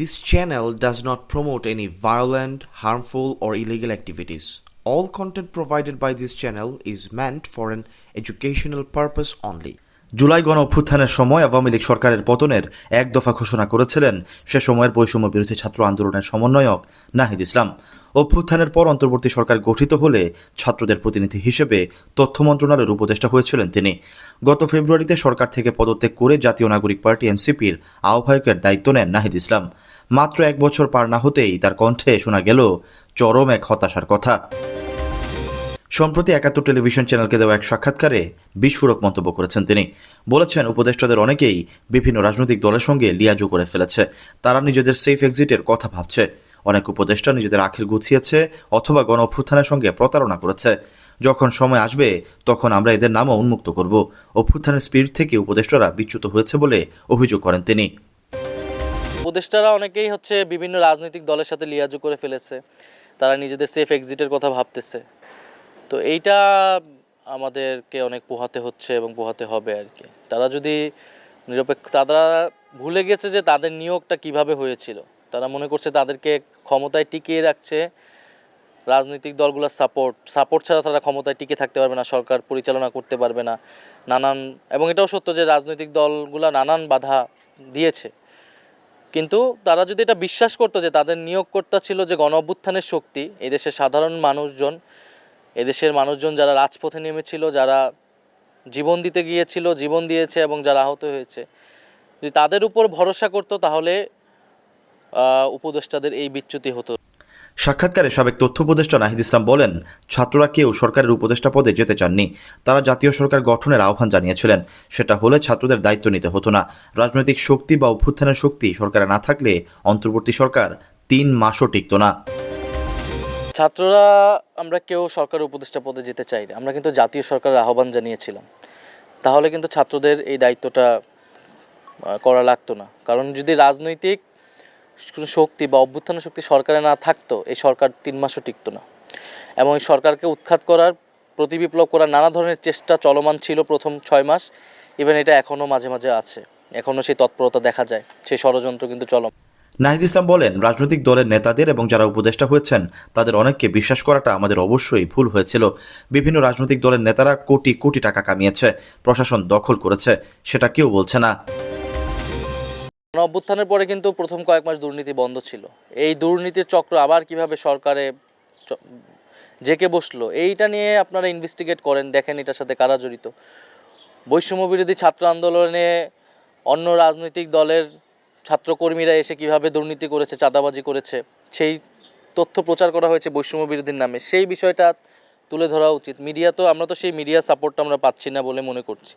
This channel does not promote any violent, harmful, or illegal activities. All content provided by this channel is meant for an educational purpose only. July গণ অভ্যুত্থানের সময় আওয়ামী লীগ সরকারের পতনের এক দফা ঘোষণা করেছিলেন সে সময়ের বৈষম্য বিরোধী ছাত্র আন্দোলনের সমন্বয়ক নাহিদ ইসলাম অভ্যুত্থানের পর অন্তর্বর্তী সরকার গঠিত হলে ছাত্রদের প্রতিনিধি হিসেবে তথ্য মন্ত্রণালয়ের উপদেষ্টা হয়েছিলেন তিনি গত ফেব্রুয়ারিতে সরকার থেকে পদত্যাগ করে জাতীয় নাগরিক পার্টি এনসিপির আহ্বায়কের দায়িত্ব নেন নাহিদ ইসলাম মাত্র এক বছর পার না হতেই তার কণ্ঠে শোনা গেল চরম এক হতাশার কথা। সম্প্রতি একাত্তর টেলিভিশন চ্যানেলকে দেওয়া এক সাক্ষাৎকারে বিস্ফোরক মন্তব্য করেছেন তিনি। বলেছেন, উপদেষ্টাদের অনেকেই বিভিন্ন রাজনৈতিক দলের সঙ্গে লিয়াজু করে ফেলেছে। তারা নিজেদের সেফ এক্সিটের কথা ভাবছে। অনেক উপদেষ্টা নিজেদের আখের গুছিয়েছে অথবা গণ অভ্যুত্থানের সঙ্গে প্রতারণা করেছে। যখন সময় আসবে, তখন আমরা এদের নামও উন্মুক্ত করব। অভ্যুত্থানের স্পিরিট থেকে উপদেষ্টারা বিচ্যুত হয়েছে বলে অভিযোগ করেন তিনি। উপদেষ্টারা অনেকেই হচ্ছে বিভিন্ন রাজনৈতিক দলের সাথে লিয়াজু করে ফেলেছে। তারা নিজেদের সেফ এক্সিটের কথা ভাবতেছে। তো এইটা আমাদেরকে অনেক পোহাতে হচ্ছে এবং পোহাতে হবে আর কি। তারা যদি নিরপেক্ষ, তারা ভুলে গেছে যে তাদের নিয়োগটা কীভাবে হয়েছিল। তারা মনে করছে তাদেরকে ক্ষমতায় টিকিয়ে রাখছে। রাজনৈতিক দলগুলোর সাপোর্ট সাপোর্ট ছাড়া তারা ক্ষমতায় টিকে থাকতে পারবে না, সরকার পরিচালনা করতে পারবে না। নানান, এবং এটাও সত্য যে রাজনৈতিক দলগুলো নানান বাধা দিয়েছে। কিন্তু তারা যদি এটা বিশ্বাস করতো যে তাদের নিয়োগকর্তা ছিল যে গণ অভ্যুত্থানের শক্তি, এদেশের সাধারণ মানুষজন, এদেশের মানুষজন যারা রাজপথে নেমেছিল, যারা জীবন দিতে গিয়েছিল, জীবন দিয়েছে এবং যারা আহত হয়েছে, যদি তাদের উপর ভরসা করতো তাহলে উপদেষ্টাদের এই বিচ্যুতি হতো। সাক্ষাৎকারে সাবেক তথ্য উপদেষ্টা নাহিদ ইসলাম বলেন, ছাত্ররা কেউ সরকারের উপদেষ্টা পদে যেতে চাননি। তারা জাতীয় সরকার গঠনের আহ্বান জানিয়েছিলেন। সেটা হলে ছাত্রদের দায়িত্ব নিতে হতো না। রাজনৈতিক শক্তি বা অভ্যুত্থানের শক্তি সরকারে না থাকলে অন্তর্বর্তী সরকার তিন মাসও টিকত না। ছাত্ররা, আমরা কেউ সরকার উপদেষ্টা পদে যেতে চাই না আমরা কিন্তু জাতীয় সরকারের আহ্বান জানিয়েছিলাম। তাহলে কিন্তু ছাত্রদের এই দায়িত্বটা করা লাগতো না। কারণ যদি রাজনৈতিক কোনো শক্তি বা অভ্যুত্থানের শক্তি সরকারে না থাকতো, এই সরকার তিন মাসও টিকতো না। এবং এই সরকারকে উৎখাত করার, প্রতিবিপ্লব করার নানা ধরনের চেষ্টা চলমান ছিল প্রথম ছয় মাস। ইভেন এটা এখনও মাঝে মাঝে আছে। এখনও সেই তৎপরতা দেখা যায়। সেই ষড়যন্ত্র কিন্তু চলমান। নাহিদ ইসলাম বলেন, রাজনৈতিক দলের নেতাদের এবং যারা উপদেষ্টা হয়েছেন, তাদের অনেককে বিশ্বাস করাটা আমাদের অবশ্যই ভুল হয়েছিল। বিভিন্ন রাজনৈতিক দলের নেতারা কোটি কোটি টাকা কামিয়েছে। প্রশাসন দখল করেছে। সেটা কেউ বলছে না। অভ্যুত্থানের পরে কিন্তু প্রথম কয়েক মাস দুর্নীতি বন্ধ ছিল। এই দুর্নীতির চক্র আবার কীভাবে সরকারে জেকে বসল, এইটা নিয়ে আপনারা ইনভেস্টিগেট করেন, দেখেন এটার সাথে কারা জড়িত। বৈষম্য বিরোধী ছাত্র আন্দোলনে অন্য রাজনৈতিক দলের ছাত্রকর্মীরা এসে কীভাবে দুর্নীতি করেছে, চাঁদাবাজি করেছে, সেই তথ্য প্রচার করা হয়েছে বৈষম্য বিরোধীর নামে। সেই বিষয়টা তুলে ধরা উচিত। মিডিয়া তো, আমরা তো সেই মিডিয়া সাপোর্টটা আমরা পাচ্ছি না বলে মনে করছি।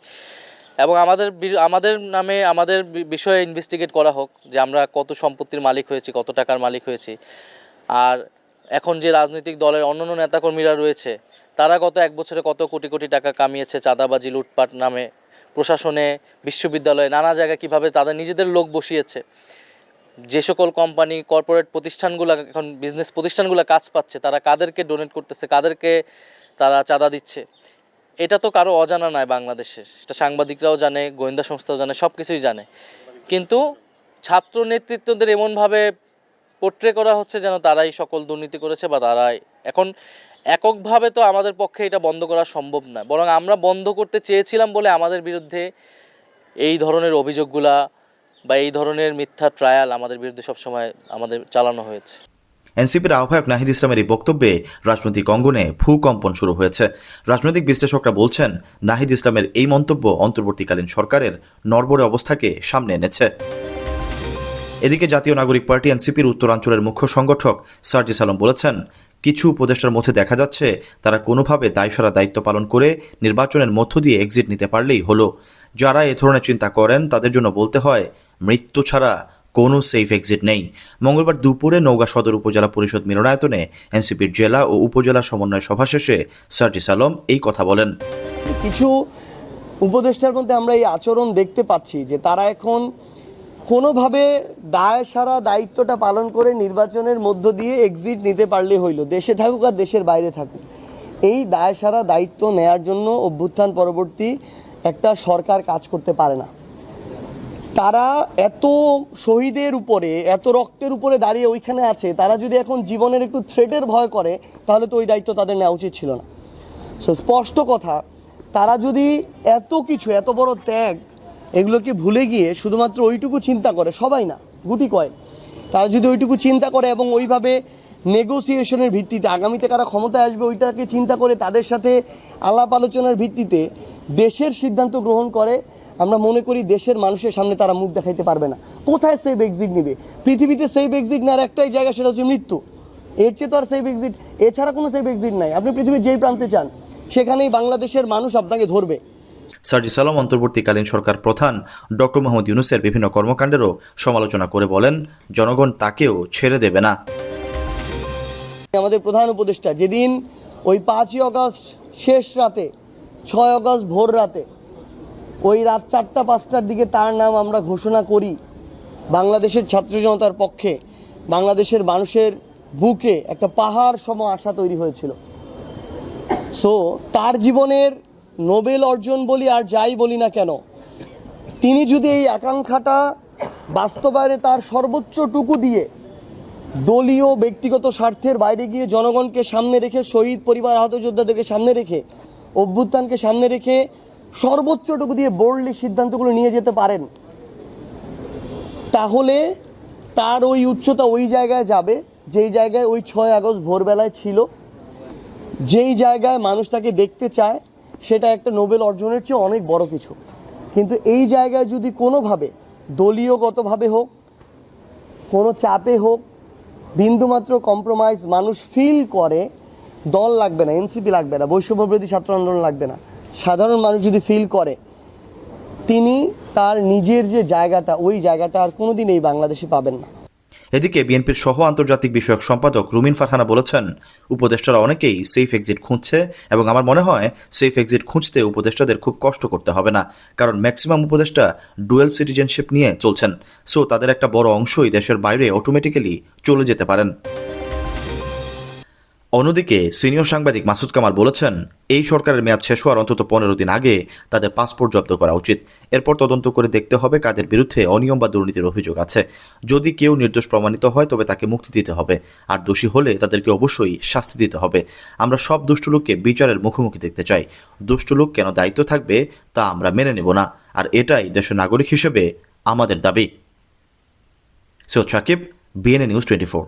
এবং আমাদের আমাদের নামে আমাদের বিষয়ে ইনভেস্টিগেট করা হোক যে আমরা কত সম্পত্তির মালিক হয়েছি, কত টাকার মালিক হয়েছি। আর এখন যে রাজনৈতিক দলের অন্যান্য নেতাকর্মীরা রয়েছে, তারা গত এক বছরে কত কোটি কোটি টাকা কামিয়েছে চাঁদাবাজি, লুটপাট নামে, প্রশাসনে, বিশ্ববিদ্যালয়ে, নানা জায়গায় কীভাবে তাদের নিজেদের লোক বসিয়েছে। যে সকল কোম্পানি কর্পোরেট প্রতিষ্ঠানগুলো, এখন বিজনেস প্রতিষ্ঠানগুলো কাজ পাচ্ছে, তারা কাদেরকে ডোনেট করতেছে, কাদেরকে তারা চাঁদা দিচ্ছে। এটা তো কারও অজানা নয় বাংলাদেশে। সেটা সাংবাদিকরাও জানে, গোয়েন্দা সংস্থাও জানে সব কিছুই জানে। কিন্তু ছাত্র নেতৃত্বদের এমনভাবে পোট্রে করা হচ্ছে যেন তারাই সকল দুর্নীতি করেছে বা তারাই এখন এককভাবে তো আমাদের পক্ষে এটা বন্ধ করা সম্ভব না। বরং আমরা বন্ধ করতে চেয়েছিলাম বলে আমাদের বিরুদ্ধে এই ধরনের অভিযোগগুলা বা এই ধরনের মিথ্যা ট্রায়াল আমাদের বিরুদ্ধে সবসময় আমাদের চালানো হয়েছে। এনসিপির আহ্বায়ক নাহিদ ইসলামের এই বক্তব্যে রাজনৈতিক অঙ্গনে ভূকম্পন শুরু হয়েছে। রাজনৈতিক বিশ্লেষকরা বলছেন, নাহিদ ইসলামের এই মন্তব্য অন্তর্বর্তীকালীন সরকারের নড়বড়ে অবস্থাকে সামনে এনেছে। এদিকে জাতীয় নাগরিক পার্টি এনসিপির উত্তরাঞ্চলের মুখ্য সংগঠক সার্জিস আলম বলেছেন, কিছু উপদেষ্টার মধ্যে দেখা যাচ্ছে, তারা কোনোভাবে দায়সারা দায়িত্ব পালন করে নির্বাচনের মধ্য দিয়ে এক্সিট নিতে পারলেই হলো। যারা এ ধরনের চিন্তা করেন, তাদের জন্য বলতে হয়, মৃত্যু ছাড়া কোনো সেফ এক্সিট নেই। মঙ্গলবার দুপুরে নওগাঁ সদর উপজেলা পরিষদ মিলনায়তনে এনসিপির জেলা ও উপজেলা সমন্বয় সভা শেষে সার্জিস আলম এই কথা বলেন। কিছু উপদেষ্টার মধ্যে আমরা এই আচরণ দেখতে পাচ্ছি যে তারা এখন কোনোভাবে দায় সারা দায়িত্বটা পালন করে নির্বাচনের মধ্য দিয়ে এক্সিট নিতে পারলে হইল, দেশে থাকুক আর দেশের বাইরে থাকুক। এই দায় সারা দায়িত্ব নেয়ার জন্য অভ্যুত্থান পরবর্তী একটা সরকার কাজ করতে পারে না। তারা এত শহীদের উপরে, এত রক্তের উপরে দাঁড়িয়ে ওইখানে আছে, তারা যদি এখন জীবনের একটু থ্রেটের ভয় করে, তাহলে তো ওই দায়িত্ব তাদের নেওয়া উচিত ছিল না। সো স্পষ্ট কথা, তারা যদি এত কিছু, এত বড় ত্যাগ, এগুলোকে ভুলে গিয়ে শুধুমাত্র ওইটুকু চিন্তা করে, সবাই না, গুটি কয়েক, তারা যদি ওইটুকু চিন্তা করে এবং ওইভাবে নেগোসিয়েশনের ভিত্তিতে, আগামীতে কারা ক্ষমতায় আসবে ওইটাকে চিন্তা করে তাদের সাথে আলাপ আলোচনার ভিত্তিতে দেশের সিদ্ধান্ত গ্রহণ করে আমরা মনে করি দেশের মানুষের সামনে তারা মুখ দেখাইতে পারবে না। কোথায় সেফ এক্সিট নেবে? পৃথিবীতে সেফ এক্সিট নেওয়ার একটাই জায়গা সেটা হচ্ছে মৃত্যু। এর চেয়ে তো আর সেফ এক্সিট এছাড়া কোনো সেফ এক্সিট নাই। আপনি পৃথিবীর যেই প্রান্তে চান সেখানেই বাংলাদেশের মানুষ আপনাকে ধরবে। সার্জি সালাম অন্তর্বর্তীকালীন সরকার প্রধান ডক্টর মোহাম্মদ ইউনুসের বিভিন্ন কর্মকাণ্ডেরও সমালোচনা করে বলেন জনগণ তাকেও ছেড়ে দেবে না। আমাদের প্রধান উপদেষ্টা যেদিন ওই পাঁচই অগস্ট শেষ রাতে ছয় অগস্ট ভোর রাতে ওই রাত চারটা, পাঁচটার দিকে তার নাম আমরা ঘোষণা করি বাংলাদেশের ছাত্র জনতার পক্ষে। বাংলাদেশের মানুষের বুকে একটা পাহাড় সম আশা তৈরি হয়েছিল। সো তার জীবনের নোবেল অর্জন বলি আর যাই বলি না কেন, তিনি যদি এই আকাঙ্ক্ষাটা বাস্তবায়নে তার সর্বোচ্চটুকু দিয়ে দলীয় ব্যক্তিগত স্বার্থের বাইরে গিয়ে জনগণকে সামনে রেখে, শহীদ পরিবার আহত যোদ্ধাদেরকে সামনে রেখে, অভ্যুত্থানকে সামনে রেখে সর্বোচ্চটুকু দিয়ে বোল্ডলি সিদ্ধান্তগুলো নিয়ে যেতে পারেন। তাহলে তার ওই উচ্চতা ওই জায়গায় যাবে, যেই জায়গায় ওই ছয় আগস্ট ভোরবেলায় ছিল, যেই জায়গায় মানুষ তাকে দেখতে চায়, সেটা একটা নোবেল অর্জনের চেয়ে অনেক বড় কিছু। কিন্তু এই জায়গায় যদি কোনোভাবে, দলীয়গতভাবে হোক, কোনো চাপে হোক, বিন্দুমাত্র কম্প্রোমাইজ মানুষ ফিল করে, দল লাগবে না এনসিপি লাগবে না, বৈষম্যবিরোধী ছাত্র আন্দোলন লাগবে না। সাধারণ মানুষ যদি ফিল করে, তিনি তার নিজের যে জায়গাটা, ওই জায়গাটা আর কোনোদিন এই বাংলাদেশে পাবেন না। এদিকে বিএনপির সহ আন্তর্জাতিক বিষয়ক সম্পাদক রুমিন ফারহানা বলেছেন, উপদেষ্টারা অনেকেই সেফ এক্সিট খুঁজছে এবং আমার মনে হয় সেফ এক্সিট খুঁজতে উপদেষ্টাদের খুব কষ্ট করতে হবে না, কারণ ম্যাক্সিমাম উপদেষ্টা ডুয়েল সিটিজেনশিপ নিয়ে চলছেন। সো তাদের একটা বড় অংশই দেশের বাইরে অটোমেটিক্যালি চলে যেতে পারেন। অন্যদিকে সিনিয়র সাংবাদিক মাসুদ কামাল বলেছেন, এই সরকারের মেয়াদ শেষ হওয়ার অন্তত পনেরো দিন আগে তাদের পাসপোর্ট জব্দ করা উচিত। এরপর তদন্ত করে দেখতে হবে কাদের বিরুদ্ধে অনিয়ম বা দুর্নীতির অভিযোগ আছে। যদি কেউ নির্দোষ প্রমাণিত হয়, তবে তাকে মুক্তি দিতে হবে। আর দোষী হলে তাদেরকে অবশ্যই শাস্তি দিতে হবে। আমরা সব দুষ্ট লোককে বিচারের মুখোমুখি দেখতে চাই। দুষ্ট লোক কেন দায়িত্ব থাকবে, তা আমরা মেনে নেব না। আর এটাই দেশের নাগরিক হিসেবে আমাদের দাবি। Syed Sakib BNA news twenty four